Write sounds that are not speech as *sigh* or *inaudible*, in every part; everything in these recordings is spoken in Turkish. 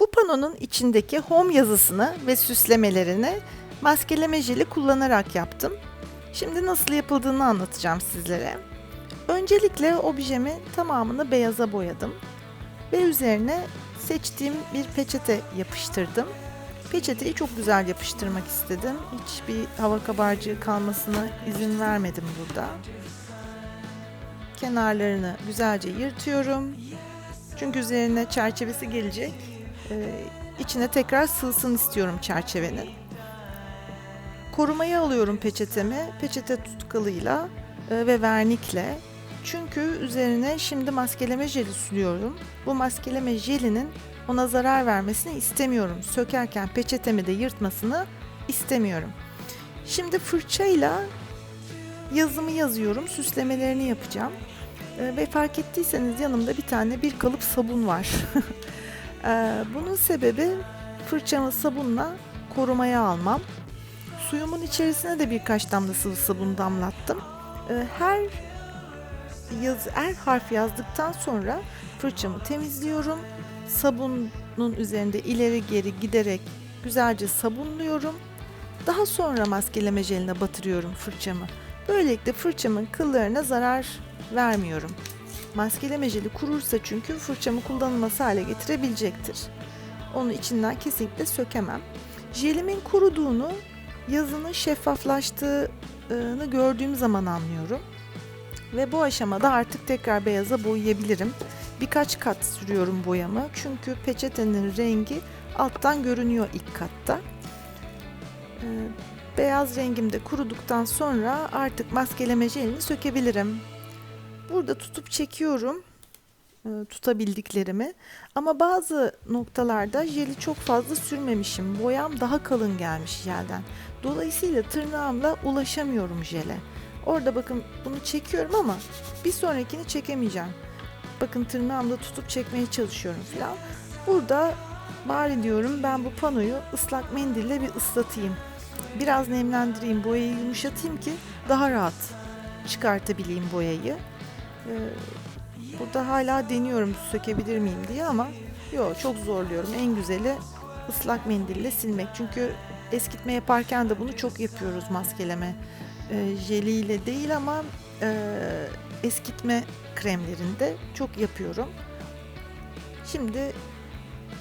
Bu panonun içindeki home yazısını ve süslemelerini maskeleme jeli kullanarak yaptım. Şimdi nasıl yapıldığını anlatacağım sizlere. Öncelikle objemi tamamını beyaza boyadım ve üzerine seçtiğim bir peçete yapıştırdım. Peçeteyi çok güzel yapıştırmak istedim. Hiçbir hava kabarcığı kalmasına izin vermedim burada. Kenarlarını güzelce yırtıyorum. Çünkü üzerine çerçevesi gelecek. Ee, içine tekrar sığsın istiyorum çerçevenin. Korumayı alıyorum peçetemi. Peçete tutkalıyla e, ve vernikle. Çünkü üzerine şimdi maskeleme jeli sürüyorum. Bu maskeleme jelinin ona zarar vermesini istemiyorum. Sökerken peçetemi de yırtmasını istemiyorum. Şimdi fırçayla yazımı yazıyorum. Süslemelerini yapacağım. E, ve fark ettiyseniz yanımda bir tane bir kalıp sabun var. *laughs* e, bunun sebebi fırçamı sabunla korumaya almam. Suyumun içerisine de birkaç damla sıvı sabun damlattım. E, her yaz, her harf yazdıktan sonra fırçamı temizliyorum. Sabunun üzerinde ileri geri giderek güzelce sabunluyorum. Daha sonra maskeleme jeline batırıyorum fırçamı. Böylelikle fırçamın kıllarına zarar vermiyorum. Maskeleme jeli kurursa çünkü fırçamı kullanılması hale getirebilecektir. Onu içinden kesinlikle sökemem. Jelimin kuruduğunu, yazının şeffaflaştığını gördüğüm zaman anlıyorum. Ve bu aşamada artık tekrar beyaza boyayabilirim. Birkaç kat sürüyorum boyamı çünkü peçetenin rengi alttan görünüyor ilk katta. Ee, beyaz rengim de kuruduktan sonra artık maskeleme jelini sökebilirim. Burada tutup çekiyorum e, tutabildiklerimi ama bazı noktalarda jeli çok fazla sürmemişim. Boyam daha kalın gelmiş jelden. Dolayısıyla tırnağımla ulaşamıyorum jele. Orada bakın bunu çekiyorum ama bir sonrakini çekemeyeceğim. Bakın tırnağımla tutup çekmeye çalışıyorum falan. Burada bari diyorum ben bu panoyu ıslak mendille bir ıslatayım. Biraz nemlendireyim, boyayı yumuşatayım ki daha rahat çıkartabileyim boyayı. Ee, burada hala deniyorum sökebilir miyim diye ama yok çok zorluyorum. En güzeli ıslak mendille silmek. Çünkü eskitme yaparken de bunu çok yapıyoruz maskeleme e, jeliyle değil ama e, eskitme kremlerinde çok yapıyorum. Şimdi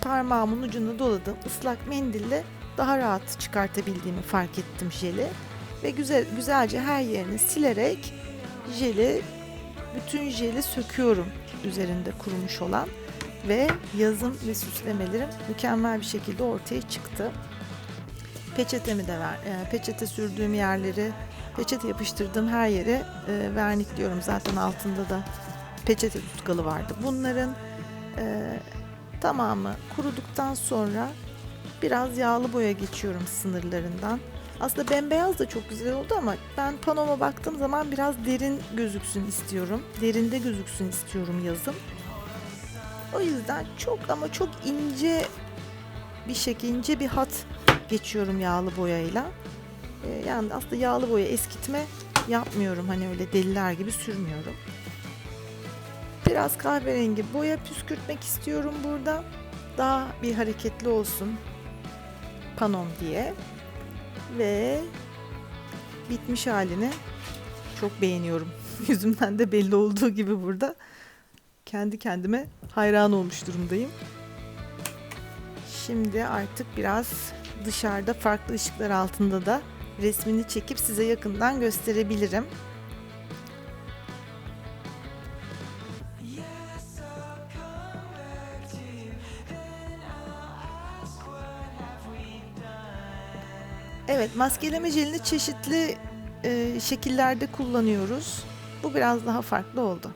parmağımın ucunu doladım. ıslak mendille daha rahat çıkartabildiğimi fark ettim jeli. Ve güzel güzelce her yerini silerek jeli bütün jeli söküyorum üzerinde kurumuş olan ve yazım ve süslemelerim mükemmel bir şekilde ortaya çıktı. Peçetemi de ver, e, peçete sürdüğüm yerleri, peçete yapıştırdığım her yere vernikliyorum. Zaten altında da peçete tutkalı vardı. Bunların e, tamamı kuruduktan sonra biraz yağlı boya geçiyorum sınırlarından. Aslında bembeyaz da çok güzel oldu ama ben panoma baktığım zaman biraz derin gözüksün istiyorum. Derinde gözüksün istiyorum yazım. O yüzden çok ama çok ince bir şekilde ince bir hat geçiyorum yağlı boyayla. Ee, yani aslında yağlı boya eskitme yapmıyorum. Hani öyle deliler gibi sürmüyorum. Biraz kahverengi boya püskürtmek istiyorum burada. Daha bir hareketli olsun panom diye ve bitmiş halini çok beğeniyorum. *laughs* Yüzümden de belli olduğu gibi burada kendi kendime hayran olmuş durumdayım. Şimdi artık biraz dışarıda farklı ışıklar altında da resmini çekip size yakından gösterebilirim. Evet, maskeleme jelini çeşitli e, şekillerde kullanıyoruz. Bu biraz daha farklı oldu.